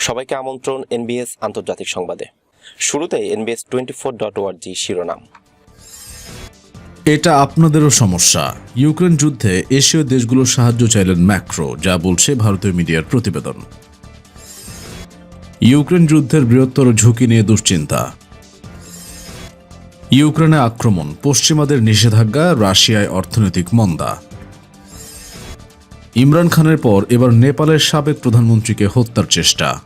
সবাইকে আমন্ত্রণ এনবিএস আন্তর্জাতিক সংবাদে। শুরুতে এনবিএস টোয়েন্টি ফোর ডট ওয়ার্জি শিরোনাম। এটা আপনাদেরও সমস্যা। ইউক্রেন যুদ্ধে এশীয় দেশগুলোর সাহায্য চাইলেন ম্যাক্রো, যা বলছে ভারতীয় মিডিয়ার প্রতিবেদন। ইউক্রেন যুদ্ধের বৃহত্তর ঝুঁকি নিয়ে দুশ্চিন্তা। ইউক্রেনে আক্রমণ, পশ্চিমাদের নিষেধাজ্ঞা, রাশিয়ায় অর্থনৈতিক মন্দা। ইমরান খানের পর এবার নেপালের সাবেক প্রধানমন্ত্রীকে হত্যার চেষ্টা।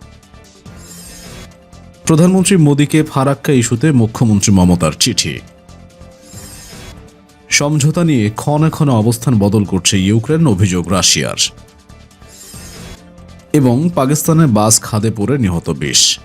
প্রধানমন্ত্রী মোদীকে ফারাক্কা ইস্যুতে মুখ্যমন্ত্রী মমতার চিঠি। সমঝোতা নিয়ে ক্ষণে ক্ষণে অবস্থান বদল করছে ইউক্রেন অভিযোগ রাশিয়ার। এবং পাকিস্তানের বাস খাদে পড়ে নিহত বিশ।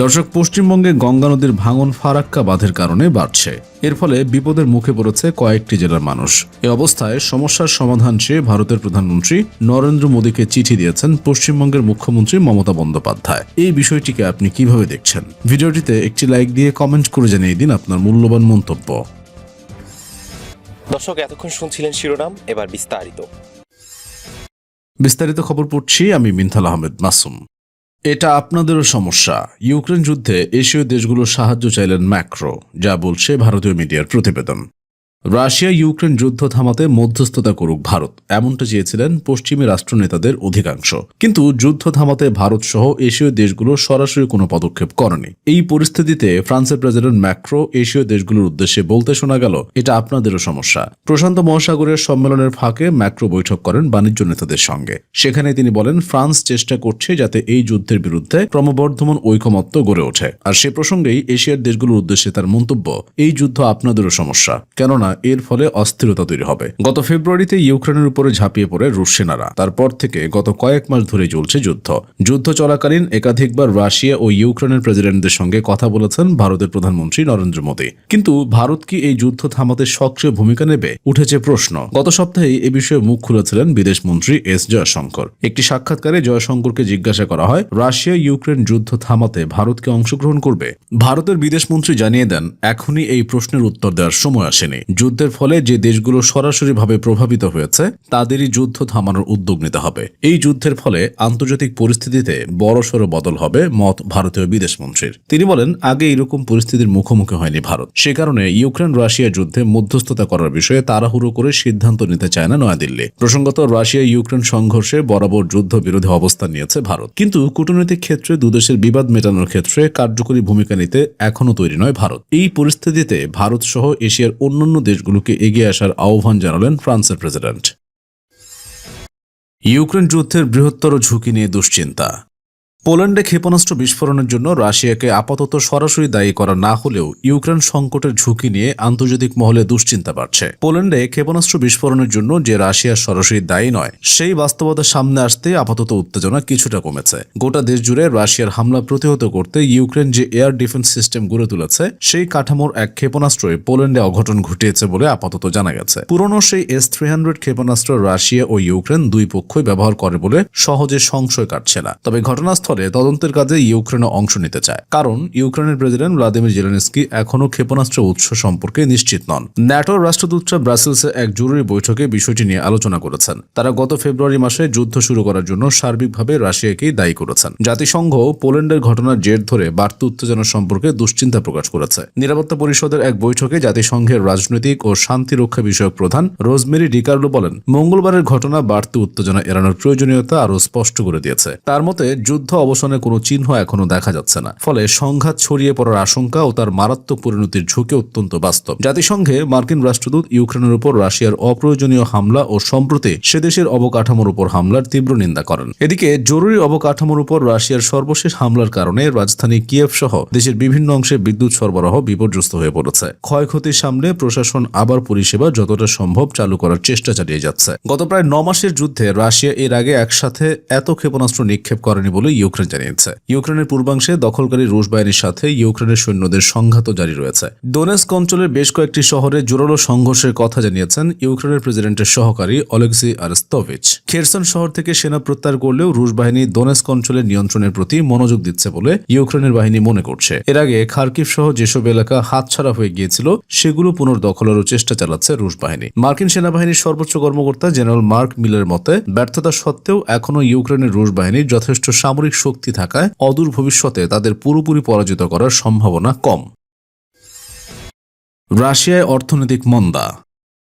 দর্শক পশ্চিমবঙ্গে গঙ্গা নদীর ভাঙন ফারাক্কা বাঁধের কারণে বাড়ছে। এর ফলে বিপদের মুখে পড়েছে কয়েকটি জেলার মানুষ। এ অবস্থায় সমস্যার সমাধান চেয়ে ভারতের প্রধানমন্ত্রী নরেন্দ্র মোদীকে চিঠি দিয়েছেন পশ্চিমবঙ্গের মুখ্যমন্ত্রী মমতা বন্দ্যোপাধ্যায়। এই বিষয়টিকে আপনি কীভাবে দেখছেন? ভিডিওটিতে একটি লাইক দিয়ে কমেন্ট করে জানিয়ে দিন আপনার মূল্যবান মন্তব্য। দর্শক এতক্ষণ শুনছিলেন শিরোনাম এবার বিস্তারিত। বিস্তারিত খবর পড়ছি আমি মিনথাল আহমেদ মাসুম। এটা আপনাদেরও সমস্যা। ইউক্রেন যুদ্ধে এশীয় দেশগুলোর সাহায্য চাইলেন ম্যাক্রো, যা বলছে ভারতীয় মিডিয়ার প্রতিবেদন। রাশিয়া ইউক্রেন যুদ্ধ থামাতে মধ্যস্থতা করুক ভারত, এমনটা চেয়েছিলেন পশ্চিমী রাষ্ট্রনেতাদের অধিকাংশ। কিন্তু যুদ্ধ থামাতে ভারত সহ এশীয় দেশগুলো সরাসরি কোনো পদক্ষেপ করেনি। এই পরিস্থিতিতে ফ্রান্সের প্রেসিডেন্ট ম্যাক্রো এশীয় দেশগুলোর উদ্দেশ্যে বলতে শোনা গেল, এটা আপনাদেরও সমস্যা। প্রশান্ত মহাসাগরের সম্মেলনের ফাঁকে ম্যাক্রো বৈঠক করেন বাণিজ্য নেতাদের সঙ্গে। সেখানে তিনি বলেন, ফ্রান্স চেষ্টা করছে যাতে এই যুদ্ধের বিরুদ্ধে ক্রমবর্ধমান ঐকমত্য গড়ে ওঠে। আর সে প্রসঙ্গেই এশিয়ার দেশগুলোর উদ্দেশ্যে তার মন্তব্য, এই যুদ্ধ আপনাদেরও সমস্যা। কেননা এর ফলে অস্থিরতা তৈরি হবে। গত ফেব্রুয়ারিতে ইউক্রেনের উপরে ঝাঁপিয়ে পড়ে রুশ সেনারা। তারপর থেকে গত কয়েক মাস ধরে চলছে যুদ্ধ। যুদ্ধ চলাকালীন একাধিকবার রাশিয়া ও ইউক্রেনের প্রেসিডেন্টদের সঙ্গে কথা বলেছেন ভারতের প্রধানমন্ত্রী নরেন্দ্র মোদী। কিন্তু ভারত কি এই যুদ্ধ থামাতে সক্রিয় ভূমিকা নেবে? উঠেছে প্রশ্ন। গত সপ্তাহে এ বিষয়ে মুখ খুলেছিলেন বিদেশ মন্ত্রী এস জয়শঙ্কর। একটি সাক্ষাৎকারে জয়শঙ্করকে জিজ্ঞাসা করা হয়, রাশিয়া, ইউক্রেন যুদ্ধ থামাতে ভারতকে অংশগ্রহণ করবে? ভারতের বিদেশ মন্ত্রী জানিয়ে দেন, এখনই এই প্রশ্নের উত্তর দেওয়ার সময় আসেনি। যুদ্ধের ফলে যে দেশগুলো সরাসরিভাবে প্রভাবিত হয়েছে, তাদেরই যুদ্ধ থামানোর উদ্যোগ নিতে হবে। এই যুদ্ধের ফলে আন্তর্জাতিক পরিস্থিতিতে বড়সড় বদল হবে মত ভারতীয় বিদেশ মন্ত্রীর তিনি বলেন, আগে এরকম পরিস্থিতির মুখোমুখি হয়নি ভারত। সে কারণে ইউক্রেন রাশিয়া যুদ্ধে মধ্যস্থতা করার বিষয়ে তাড়াহুড়ো করে সিদ্ধান্ত নিতে চায় না নয়াদিল্লি। প্রসঙ্গত রাশিয়া ইউক্রেন সংঘর্ষে বরাবর যুদ্ধ বিরোধী অবস্থান নিয়েছে ভারত। কিন্তু কূটনৈতিক ক্ষেত্রে দুদেশের বিবাদ মেটানোর ক্ষেত্রে কার্যকরী ভূমিকা নিতে এখনও তৈরি নয় ভারত। এই পরিস্থিতিতে ভারত সহ এশিয়ার অন্যান্য দেশগুলোকে এগিয়ে আসার আহ্বান জানালেন ফ্রান্সের প্রেসিডেন্ট। ইউক্রেন যুদ্ধের বৃহত্তর ঝুঁকি নিয়ে দুশ্চিন্তা। পোল্যান্ডে ক্ষেপণাস্ত্র বিস্ফোরণের জন্য রাশিয়াকে আপাতত সরাসরি দায়ী করা না হলেও ইউক্রেন সংকটের ঝুঁকি নিয়ে আন্তর্জাতিক মহলে দুশ্চিন্তা বাড়ছে। পোল্যান্ডে ক্ষেপণাস্ত্র বিস্ফোরণের জন্য যে রাশিয়া সরাসরি দায়ী নয়, সেই বাস্তবতা সামনে আসতে আপাতত উত্তেজনা কিছুটা কমেছে। গোটা দেশ জুড়ে রাশিয়ার হামলা প্রতিহত করতে ইউক্রেন যে এয়ার ডিফেন্স সিস্টেম গড়ে তুলেছে, সেই কাঠামোর এক ক্ষেপণাস্ত্রই পোল্যান্ডে অঘটন ঘটিয়েছে বলে আপাতত জানা গেছে। পুরনো সেই এস থ্রি হান্ড্রেড ক্ষেপণাস্ত্র রাশিয়া ও ইউক্রেন দুই পক্ষই ব্যবহার করে বলে সহজে সংশয় কাটছে না। তবে ঘটনাস্থলে তদন্তের কাজে ইউক্রেনও অংশ নিতে চায়। কারণ, ইউক্রেনের প্রেসিডেন্ট ভ্লাদিমির জেলেনস্কি এখনও ক্ষেপণাস্ত্র উৎস সম্পর্কে নিশ্চিত নন। ন্যাটোর রাষ্ট্রদূতরা ব্রাসেলসে এক জরুরি বৈঠকে বিষয়টি নিয়ে আলোচনা করেছেন। তারা গত ফেব্রুয়ারি মাসে যুদ্ধ শুরু করার জন্য সার্বিকভাবে রাশিয়াকেই দায়ী করেছেন। জাতিসংঘ পোল্যান্ডের ঘটনার জের ধরে বাড়তি উত্তেজনা সম্পর্কে দুশ্চিন্তা প্রকাশ করেছে। নিরাপত্তা পরিষদের এক বৈঠকে জাতিসংঘের রাজনৈতিক ও শান্তি রক্ষা বিষয়ক প্রধান রোজমেরি ডিকার্লো বলেন, মঙ্গলবারের ঘটনা বাড়তি উত্তেজনা এড়ানোর প্রয়োজনীয়তা আরও স্পষ্ট করে দিয়েছে। তার মতে, যুদ্ধ অবসানের কোনো চিহ্ন এখনও দেখা যাচ্ছে না। ফলে সংঘাত ছড়িয়ে পড়ার আশঙ্কা ও তার মারাত্মক পরিণতির ঝুঁকি অত্যন্ত বাস্তব। জাতিসংঘে মার্কিন রাষ্ট্রদূত ইউক্রেনের উপর রাশিয়ার অপ্রয়োজনীয় হামলা ও সম্প্রতি সে দেশের অবকাঠামোর উপর হামলার তীব্র নিন্দা করেন। এদিকে জরুরি অবকাঠামোর উপর রাশিয়ার সর্বশেষ হামলার কারণে রাজধানী কিয়েভ সহ দেশের বিভিন্ন অংশে বিদ্যুৎ সরবরাহ বিপর্যস্ত হয়ে পড়েছে। ক্ষয়ক্ষতির সামনে প্রশাসন আবার পরিষেবা যতটা সম্ভব চালু করার চেষ্টা চালিয়ে যাচ্ছে। গত প্রায় ন মাসের যুদ্ধে রাশিয়া এর আগে একসাথে এত ক্ষেপণাস্ত্র নিক্ষেপ করেনি বলে ইউক্রেন ইউক্রেন জানিয়েছে। ইউক্রেনের পূর্বাংশে দখলকারী রুশ বাহিনীর সাথে ইউক্রেনের সৈন্যদের সংঘাত জারি রয়েছে। ডোনেস্ক অঞ্চলের বেশ কয়েকটি শহরে জোরালো সংঘর্ষের কথা জানিয়েছেন ইউক্রেনের প্রেসিডেন্টের সহকারী অলেক্সি আরস্তোভিচ। খেরসন শহর থেকে সেনা প্রত্যাহার করলেও রুশ বাহিনী দোনেস্ক অঞ্চলের নিয়ন্ত্রণের প্রতি মনোযোগ দিচ্ছে বলে ইউক্রেনের বাহিনী মনে করছে। এর আগে খার্কিভ সহ যেসব এলাকা হাতছাড়া হয়ে গিয়েছিল, সেগুলো পুনর্দখলেরও চেষ্টা চালাচ্ছে রুশ বাহিনী। মার্কিন সেনাবাহিনীর সর্বোচ্চ কর্মকর্তা জেনারেল মার্ক মিলের মতে, ব্যর্থতা সত্ত্বেও এখনও ইউক্রেনের রুশ বাহিনীর যথেষ্ট সামরিক শক্তি থাকায় অদূর ভবিষ্যতে তাদের পুরোপুরি পরাজিত করার সম্ভাবনা কম। রাশিয়ায় অর্থনৈতিক মন্দা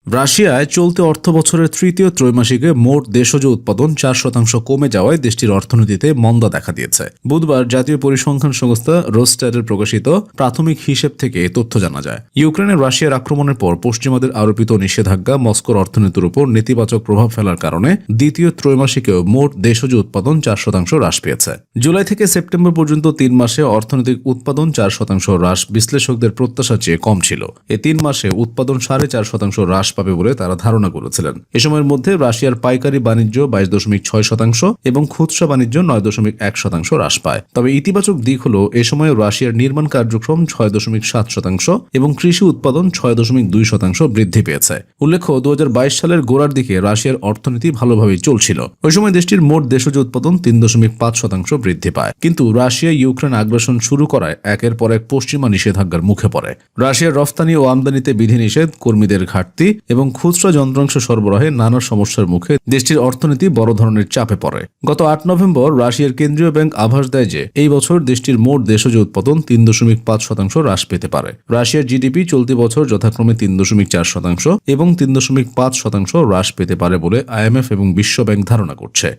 রাশিয়ায় চলতি অর্থ বছরের তৃতীয় ত্রৈমাসিকে মোট দেশজ উৎপাদন চার শতাংশ কমে যাওয়ায় দেশটির অর্থনীতিতে মন্দা দেখা দিয়েছে। বুধবার জাতীয় পরিসংখ্যান সংস্থা রোস্টারের প্রকাশিত প্রাথমিক হিসেব থেকে তথ্য জানা যায়। ইউক্রেনের রাশিয়ার আক্রমণের পর পশ্চিমাদের আরোপিত নিষেধাজ্ঞা মস্কোর অর্থনীতির উপর নেতিবাচক প্রভাব ফেলার কারণে দ্বিতীয় ত্রৈমাসিকেও মোট দেশজ উৎপাদন চার শতাংশ হ্রাস পেয়েছে। জুলাই থেকে সেপ্টেম্বর পর্যন্ত তিন মাসে অর্থনৈতিক উৎপাদন চার শতাংশ হ্রাস বিশ্লেষকদের প্রত্যাশার চেয়ে কম ছিল। এ তিন মাসে উৎপাদন সাড়ে চার শতাংশ হ্রাস পাবে বলে তারা ধারণা করেছিলেন। এ সময়ের মধ্যে রাশিয়ার পাইকারি বাণিজ্য বাইশ দশমিক ছয় শতাংশ এবং খুচরা বাণিজ্য নয় দশমিক এক শতাংশ হ্রাস পায়। তবে ইতিবাচক দিক হল, এ সময় রাশিয়ার নির্মাণ কার্যক্রম ছয় দশমিক সাত শতাংশ এবং কৃষি উৎপাদন ছয় দশমিক দুই শতাংশ বৃদ্ধি পেয়েছে। উল্লেখ্য দু সালের গোড়ার দিকে রাশিয়ার অর্থনীতি ভালোভাবেই চলছিল। ওই সময় দেশটির মোট দেশজ উৎপাদন তিন দশমিক পাঁচ শতাংশ বৃদ্ধি পায়। কিন্তু রাশিয়া ইউক্রেন আগ্রাসন শুরু করায় একের পর এক পশ্চিমা নিষেধাজ্ঞার মুখে পড়ে। রাশিয়ার রফতানি ও আমদানিতে বিধিনিষেধ, কর্মীদের ঘাটতি এবং খুচরা যন্ত্রাংশ সরবরাহে নানা সমস্যার মুখে দেশটির অর্থনীতি বড় ধরনের চাপে পড়ে। গত আট নভেম্বর রাশিয়ার কেন্দ্রীয় ব্যাংক আভাস দেয় যে, এই বছর দেশটির মোট দেশজ উৎপাদন তিন দশমিক পাঁচ শতাংশ হ্রাস পেতে পারে। রাশিয়ার জিডিপি চলতি বছর যথাক্রমে তিন দশমিক চার শতাংশ এবং তিন দশমিক পাঁচ শতাংশ হ্রাস পেতে পারে বলে আইএমএফ এবং বিশ্বব্যাংক ধারণা করছে।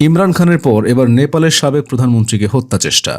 ইমরান খানের পর এবার নেপালের সাবেক প্রধানমন্ত্রীকে হত্যা চেষ্টা।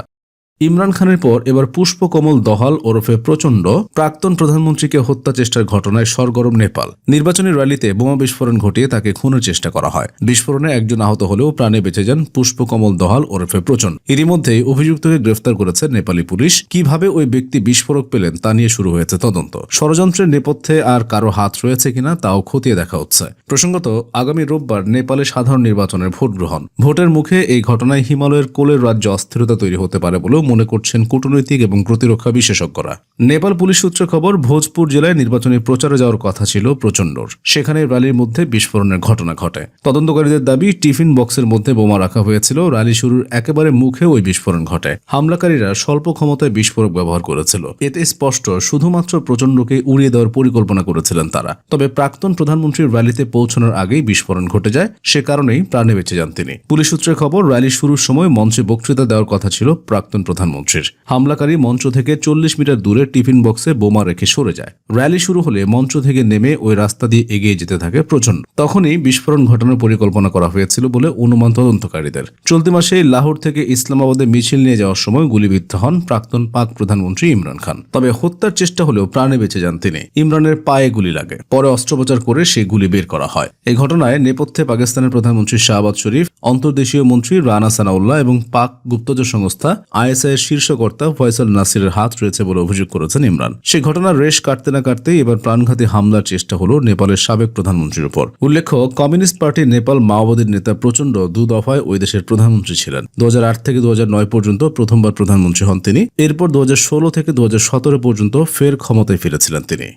ইমরান খানের পর এবার পুষ্পকমল দহাল ওরফে প্রচণ্ড প্রাক্তন প্রধানমন্ত্রীকে হত্যা চেষ্টার ঘটনায় সরগরম নেপাল। নির্বাচনী র্যালিতে বোমা বিস্ফোরণ ঘটিয়ে তাকে খুনের চেষ্টা করা হয়। বিস্ফোরণে একজন আহত হলেও প্রাণে বেঁচে যান পুষ্পকমল দহাল ওরফে প্রচণ্ড। ইতিমধ্যেই অভিযুক্তকে গ্রেফতার করেছে নেপালি পুলিশ। কীভাবে ওই ব্যক্তি বিস্ফোরক পেলেন তা নিয়ে শুরু হয়েছে তদন্ত। ষড়যন্ত্রের নেপথ্যে আর কারও হাত রয়েছে কিনা তাও খতিয়ে দেখা হচ্ছে। প্রসঙ্গত, আগামী রোববার নেপালে সাধারণ নির্বাচনের ভোট গ্রহণ ভোটের মুখে এই ঘটনায় হিমালয়ের কোলের রাজ্য অস্থিরতা তৈরি হতে পারে বলেও মনে করছেন কূটনৈতিক এবং প্রতিরক্ষা বিশেষজ্ঞরা। নেপাল পুলিশ সূত্রে খবর, ভোজপুর জেলায় নির্বাচনী প্রচারে যাওয়ার কথা ছিল প্রচণ্ডর। সেখানে র্যালির মধ্যে বিস্ফোরণের ঘটনা ঘটে। তদন্তকারীদের দাবি, টিফিন বক্সের মধ্যে বোমা রাখা হয়েছিল। র্যালি শুরুর একেবারে মুখে ওই বিস্ফোরণ ঘটে। হামলাকারীরা স্বল্প ক্ষমতায় বিস্ফোরক ব্যবহার করেছিল। এতে স্পষ্ট, শুধুমাত্র প্রচণ্ডকে উড়িয়ে দেওয়ার পরিকল্পনা করেছিলেন তারা। তবে প্রাক্তন প্রধানমন্ত্রীর র্যালিতে পৌঁছানোর আগেই বিস্ফোরণ ঘটে যায়। সে কারণেই প্রাণে বেঁচে যান তিনি। পুলিশ সূত্রে খবর, র্যালি শুরুর সময় মঞ্চে বক্তৃতা দেওয়ার কথা ছিল প্রাক্তন প্রধানমন্ত্রীর। হামলাকারী মঞ্চ থেকে চল্লিশ মিটার দূরে টিফিন বক্সে বোমা রেখে সরে যায়। র্যালি শুরু হলে মঞ্চ থেকে নেমে ওই রাস্তা দিয়ে এগিয়ে যেতে থাকে প্রচণ্ড তখনই বিস্ফোরণ ঘটানোর পরিকল্পনা করা হয়েছিল বলে অনুমান তদন্তকারীদের। চলতি মাসে লাহোর থেকে ইসলামাবাদে মিছিল নিয়ে যাওয়ার সময় গুলিবিদ্ধ হন প্রাক্তন পাক প্রধানমন্ত্রী ইমরান খান। তবে হত্যার চেষ্টা হলেও প্রাণে বেঁচে যান তিনি। ইমরানের পায়ে গুলি লাগে। পরে অস্ত্রোপচার করে সেই গুলি বের করা হয়। এই ঘটনায় নেপথ্যে পাকিস্তানের প্রধানমন্ত্রী শাহবাজ শরীফ, অন্তর্দেশীয় মন্ত্রী রানা সানাউল্লাহ এবং পাক গুপ্তচর সংস্থা আইএসআই এর শীর্ষ কর্তা ফয়সাল নাসিরের হাত রয়েছে বলে অভিযোগ করেছেন ইমরান। সে ঘটনার রেশ কাটতে না কাটতেই এবার প্রাণঘাতী হামলার চেষ্টা হলো নেপালের সাবেক প্রধানমন্ত্রীর উপর। উল্লেখ্য, কমিউনিস্ট পার্টি নেপাল মাওবাদীর নেতা প্রচণ্ড দু দফায় ওই দেশের প্রধানমন্ত্রী ছিলেন। দু হাজার আট থেকে দু হাজার নয় পর্যন্ত প্রথমবার প্রধানমন্ত্রী হন তিনি। এরপর দু হাজার ষোলো থেকে দু হাজার সতেরো পর্যন্ত ফের ক্ষমতায় ফিরেছিলেন তিনি।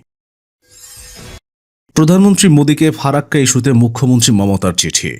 প্রধানমন্ত্রী মোদীকে ফারাক্কা ইস্যুতে মুখ্যমন্ত্রী মমতার চিঠি।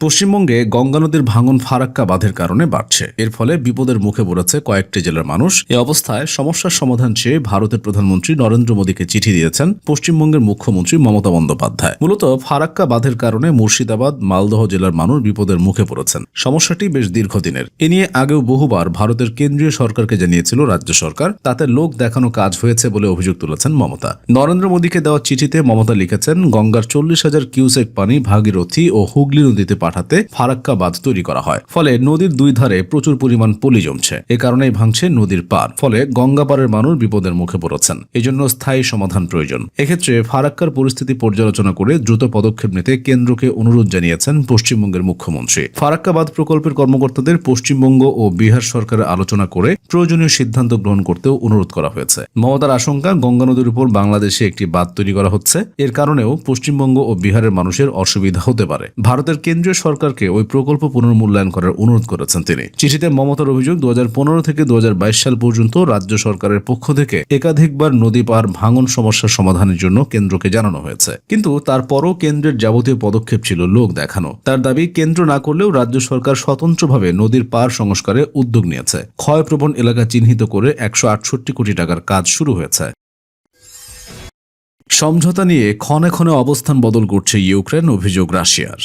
পশ্চিমবঙ্গে গঙ্গা নদীর ভাঙন ফারাক্কা বাঁধের কারণে বাড়ছে। এর ফলে বিপদের মুখে পড়েছে কয়েকটি জেলার মানুষ। এ অবস্থায় সমস্যার সমাধান চেয়ে ভারতের প্রধানমন্ত্রী নরেন্দ্র মোদীকে চিঠি দিয়েছেন পশ্চিমবঙ্গের মুখ্যমন্ত্রী মমতা বন্দ্যোপাধ্যায়। মূলত ফারাক্কা বাঁধের কারণে মুর্শিদাবাদ, মালদহ জেলার মানুষ বিপদের মুখে পড়েছেন। সমস্যাটি বেশ দীর্ঘদিনের। এ নিয়ে আগেও বহুবার ভারতের কেন্দ্রীয় সরকারকে জানিয়েছিল রাজ্য সরকার। তাতে লোক দেখানো কাজ হয়েছে বলে অভিযোগ তুলেছেন মমতা। নরেন্দ্র মোদীকে দেওয়া চিঠিতে মমতা লিখেছেন, গঙ্গার চল্লিশ হাজার কিউসেক পানি ভাগীরথী ও হুগলি নদীতে পাঠাতে ফারাক্কা বাঁধ তৈরি করা হয়। ফলে নদীর দুই ধারে প্রচুর পরিমাণ পলি জমছে। এ কারণেই ভাঙছে নদীর পার ফলে গঙ্গা পারের মানুষ বিপদের মুখে পড়েছেন। এজন্য স্থায়ী সমাধান প্রয়োজন। এক্ষেত্রে ফারাক্কার পরিস্থিতি পর্যালোচনা করে দ্রুত পদক্ষেপ নিতে কেন্দ্রকে অনুরোধ জানিয়েছেন পশ্চিমবঙ্গের মুখ্যমন্ত্রী। ফারাক্কা বাঁধ প্রকল্পের কর্মকর্তাদের পশ্চিমবঙ্গ ও বিহার সরকারের আলোচনা করে প্রয়োজনীয় সিদ্ধান্ত গ্রহণ করতেও অনুরোধ করা হয়েছে। মমতার আশঙ্কা, গঙ্গা নদীর উপর বাংলাদেশে একটি বাঁধ তৈরি করা হচ্ছে। এর কারণেও পশ্চিমবঙ্গ ও বিহারের মানুষের অসুবিধা হতে পারে। ভারতের কেন্দ্রীয় সরকারকে ওই প্রকল্প পুনর্মূল্যায়ন করার অনুরোধ করেছেন তিনি। চিঠিতে মমতার অভিযোগ দু হাজার পনেরো থেকে দু হাজার বাইশ সাল পর্যন্ত রাজ্য সরকারের পক্ষ থেকে একাধিকবার নদী পার ভাঙন সমস্যার সমাধানের জন্য কেন্দ্রকে জানানো হয়েছে। কিন্তু তারপরও কেন্দ্রের যাবতীয় পদক্ষেপ ছিল লোক দেখানো। তার দাবি, কেন্দ্র না করলেও রাজ্য সরকার স্বতন্ত্রভাবে নদীর পার সংস্কারে উদ্যোগ নিয়েছে। ক্ষয়প্রবণ এলাকা চিহ্নিত করে একশো আটষট্টি কোটি টাকার কাজ শুরু হয়েছে। সমঝোতা নিয়ে ক্ষণে ক্ষণে অবস্থান বদল করছে ইউক্রেন, অভিযোগ রাশিয়ার।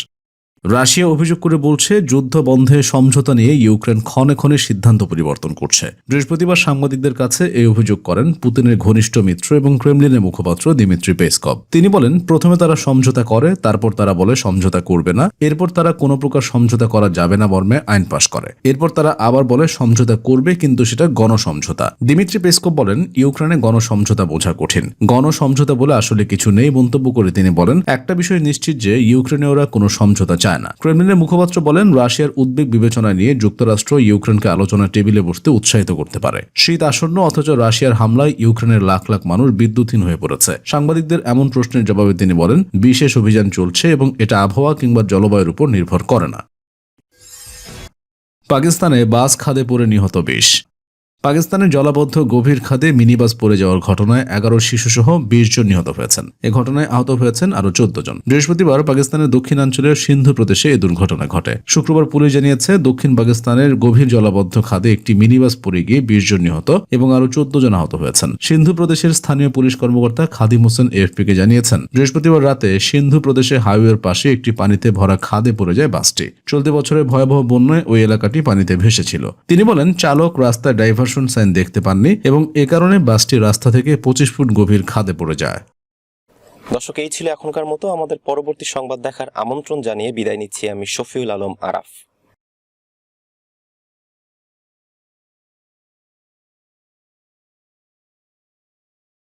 রাশিয়া অভিযোগ করে বলছে, যুদ্ধ বন্ধে সমঝোতা নিয়ে ইউক্রেন ক্ষণে ক্ষণে সিদ্ধান্ত পরিবর্তন করছে। বৃহস্পতিবার সাংবাদিকদের কাছে এই অভিযোগ করেন পুতিনের ঘনিষ্ঠ মিত্র এবং ক্রেমলিনের মুখপাত্র দিমিত্রি পেসকভ। তিনি বলেন, প্রথমে তারা সমঝোতা করে, তারপর তারা বলে সমঝোতা করবে না। এরপর তারা কোনো প্রকার সমঝোতা করা যাবে না মর্মে আইন পাশ করে। এরপর তারা আবার বলে সমঝোতা করবে, কিন্তু সেটা গণসমঝোতা। দিমিত্রি পেসকভ বলেন, ইউক্রেনে গণসমঝোতা বোঝা কঠিন। গণসমঝোতা বলে আসলে কিছু নেই, মন্তব্য করে তিনি বলেন, একটা বিষয় নিশ্চিত যে ইউক্রেনীয়রা কোনো সমঝোতা চায় না। ক্রেমলিনের মুখপাত্র বলেন, রাশিয়ার উদ্বেগ বিবেচনা নিয়ে যুক্তরাষ্ট্র ইউক্রেনকে আলোচনার টেবিলে বসতে উৎসাহিত করতে পারে। শীত আসন্ন, অথচ রাশিয়ার হামলায় ইউক্রেনের লাখ লাখ মানুষ বিদ্যুৎহীন হয়ে পড়েছে। সাংবাদিকদের এমন প্রশ্নের জবাবে তিনি বলেন, বিশেষ অভিযান চলছে এবং এটা আবহাওয়া কিংবা জলবায়ুর উপর নির্ভর করে না। পাকিস্তানে বাস খাদে পড়ে নিহত বিশ। পাকিস্তানের জলাবদ্ধ গভীর খাদে মিনিবাস পড়ে যাওয়ার ঘটনায় এগারো শিশুসহ বিশ জন নিহত হয়েছেন। এ ঘটনায় আহত হয়েছেন আরও চোদ্দ জন। বৃহস্পতিবার পাকিস্তানের দক্ষিণাঞ্চলের সিন্ধু প্রদেশে এই দুর্ঘটনা ঘটে। শুক্রবার পুলিশ জানিয়েছে, দক্ষিণ পাকিস্তানের গভীর জলাবদ্ধ খাদে একটি মিনিবাস পড়ে গিয়ে বিশ জন নিহত এবং আরও চোদ্দ জন আহত হয়েছেন। সিন্ধু প্রদেশের স্থানীয় পুলিশ কর্মকর্তা খাদিম হোসেন এফপিকে জানিয়েছেন, বৃহস্পতিবার রাতে সিন্ধু প্রদেশে হাইওয়ের পাশে একটি পানিতে ভরা খাদে পড়ে যায় বাসটি। চলতি বছরের ভয়াবহ বন্যায় ওই এলাকাটি পানিতে ভেসেছিল। তিনি বলেন, চালক রাস্তায় ডাইভারশন সাইন দেখতে পাননি এবং এ কারণে বাসটি রাস্তা থেকে পঁচিশ ফুট গভীর খাদে পড়ে যায়। দর্শক, এই ছিল এখনকার মতো। আমাদের পরবর্তী সংবাদ দেখার আমন্ত্রণ জানিয়ে বিদায় নিচ্ছি আমি শফিউল আলম আরাফ।